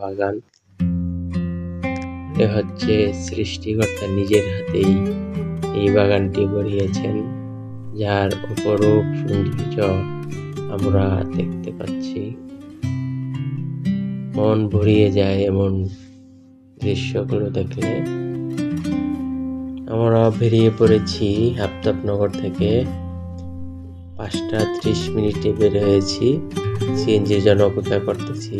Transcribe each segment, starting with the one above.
বাগান। এ হচ্ছে সৃষ্টিকর্তা নিজের হাতেই এই বাগানটি গড়িয়েছেন যার অপরূপ সৌন্দর্য আমরা দেখতে পাচ্ছি। মন ভরিয়ে যায় এমন দৃশ্যগুলো দেখলে। আমরা বেরিয়ে পড়েছি হাফতাবনগর থেকে। পাঁচটা ত্রিশ মিনিটে বের হয়েছি। সিএনজির জন্য অপেক্ষা করতেছি?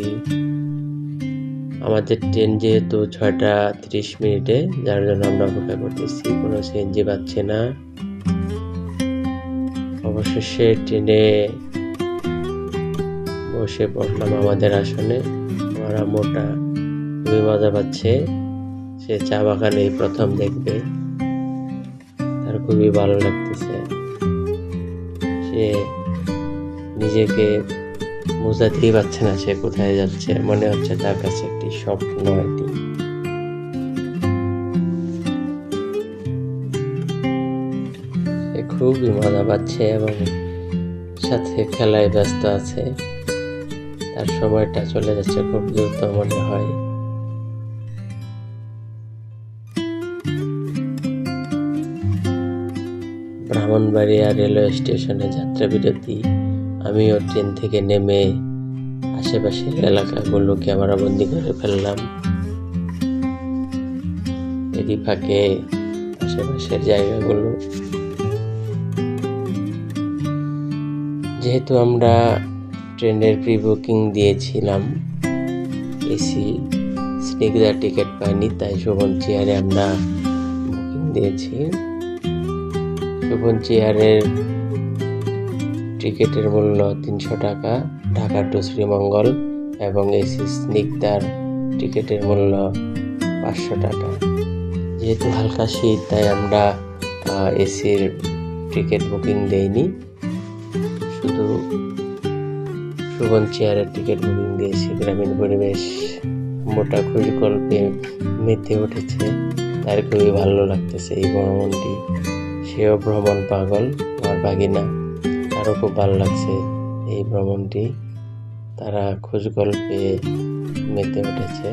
আমাদের ট্রেন যেহেতু ছয়টা ত্রিশ মিনিটে, যার জন্য আমরা অপেক্ষা করতেছি। কোনো সিএনজি পাচ্ছে না। অবশেষে ট্রেনে বসে পড়লাম আমাদের আসনে। আমার মোটা খুবই মজা পাচ্ছে। সে চা বাগানে প্রথম দেখবে। তার খুবই ভালো লাগতেছে। সে নিজেকে বোঝাতেই পারছে না সে কোথায় যাচ্ছে। মনে হচ্ছে তার কাছে একটি স্বপ্ন এটি খুবই মজা পাচ্ছে এবং সাথে খেলায় ব্যস্ত আছে। তার সময়টা চলে যাচ্ছে খুব দ্রুত মনে হয়। ব্রাহ্মণবাড়িয়া রেলওয়ে স্টেশনে যাত্রা বিরতি আমিও ট্রেন থেকে নেমে আশেপাশের এলাকাগুলো ক্যামেরাবন্দি করে ফেললাম। এরই ফাঁকে আশেপাশের জায়গাগুলো। যেহেতু আমরা ট্রেনের প্রি বুকিং দিয়েছিলাম, এসি, স্নিগ্ধা টিকিট পাইনি, তাই শোভন চেয়ারে আমরা বুকিং দিয়েছি। শোভন চেয়ারের টিকিটের মূল্য তিনশো টাকা ঢাকা টু শ্রীমঙ্গল এবং এসি স্নিগ্ধার টিকিটের মূল্য পাঁচশো টাকা। যেহেতু হালকা শীত, তাই আমরা এসির টিকিট বুকিং দেইনি। শুধু সুবন চেয়ারের টিকিট বুকিং দিয়েছি। গ্রামীণ পরিবেশ মোটা খুশি গল্পে মেতে উঠেছে। তার খুবই ভালো লাগতেছে এই ভ্রমণটি। সেও ভ্রমণ পাগল আমার বাগিনা। তারও খুব ভালো লাগছে এই ভ্রমণটি। তারা খোঁজ গল্পে মেতে উঠেছে।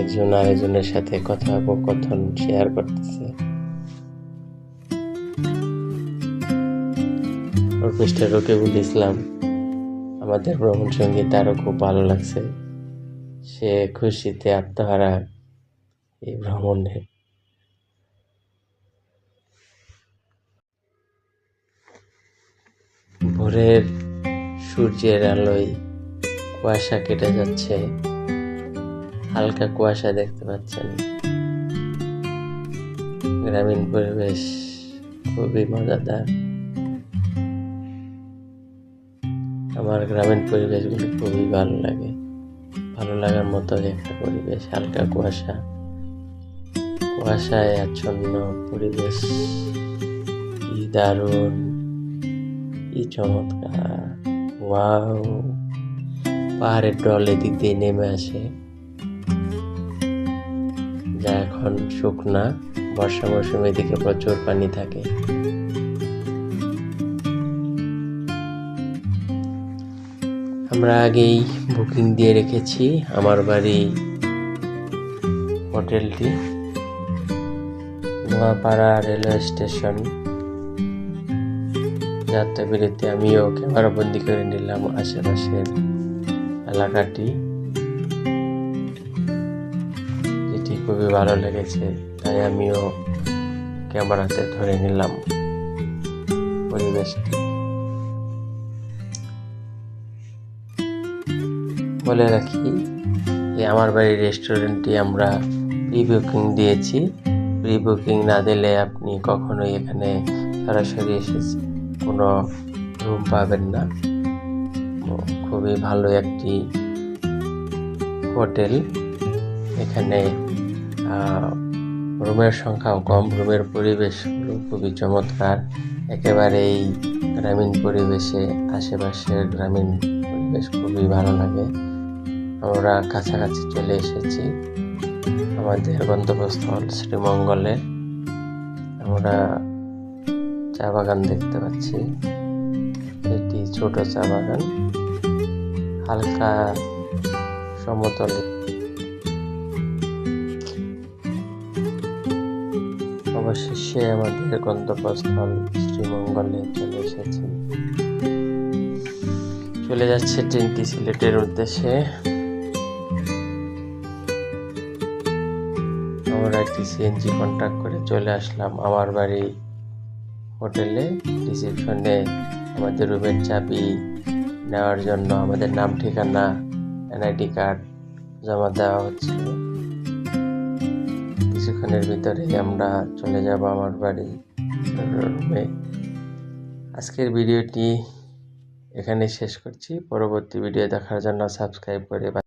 একজন আরেকজনের সাথে কথোপকথন শেয়ার করতেছে। মিস্টার রকিবুল ইসলাম আমাদের ভ্রমণ সঙ্গী তারও খুব ভালো লাগছে। সে খুশিতে আত্মহারা এই ভ্রমণে ভোরের সূর্যের আলোয় কুয়াশা কেটে যাচ্ছে। হালকা কুয়াশা দেখতে পাচ্ছেন। গ্রামীণ পরিবেশ খুবই মজাদার। আমার গ্রামীণ পরিবেশগুলো খুবই ভালো লাগে। ভালো লাগার মতো একটা পরিবেশ, হালকা কুয়াশা। কুয়াশায় আচ্ছন্ন পরিবেশ। কি দারুণ। কি চমৎকার। ওয়াও। পাহাড়ের ডল এদিক দিয়ে নেমে আসে। যা এখন শুকনা, বর্ষা মৌসুমে এদিকে প্রচুর পানি থাকে। আমরা আগেই বুকিং দিয়ে রেখেছি আমার বাড়ি হোটেলটি। Noapara railway station. যাত্রা বিরতি আমিও ক্যামেরা বন্দি করে নিলাম আশেপাশের এলাকাটি। যেটি খুবই ভালো লেগেছে, তাই আমিও ক্যামেরাতে ধরে নিলাম পরিবেশটি। বলে রাখি যে আমার বাড়ির রেস্টুরেন্টটি আমরা প্রি বুকিং দিয়েছি। প্রি বুকিং না দিলে আপনি কখনোই এখানে সরাসরি এসে কোনো রুম পাবেন না। খুবই ভালো একটি হোটেল। এখানে রুমের সংখ্যাও কম। রুমের পরিবেশ খুবই চমৎকার। একেবারেই গ্রামীণ পরিবেশে, আশেপাশের গ্রামীণ পরিবেশ খুবই ভালো লাগে। আমরা কাছাকাছি চলে এসেছি। আমাদের গন্তব্যস্থল শ্রীমঙ্গলে। আমরা চা বাগান দেখতে পাচ্ছি। এটি ছোট চা বাগান। হালকা সমতলে। অবশেষে আমাদের গন্তব্যস্থল শ্রীমঙ্গলে চলে এসেছি। চলে যাচ্ছে ট্রেনটি সিলেটের উদ্দেশ্যে। আমরা একটি সিএনজি কন্ট্যাক্ট করে চলে আসলাম। আমার বাড়ি হোটেলে রিসেপশনে আমাদের রুমের চাবি নেওয়ার জন্য আমাদের নাম, ঠিকানা, এনআইডি কার্ড জমা দেওয়া হচ্ছিল কিছুক্ষণের ভিতরেই আমরা চলে যাব আমার বাড়ি রুমে। আজকের ভিডিওটি এখানে শেষ করছি। পরবর্তী ভিডিও দেখার জন্য সাবস্ক্রাইব করে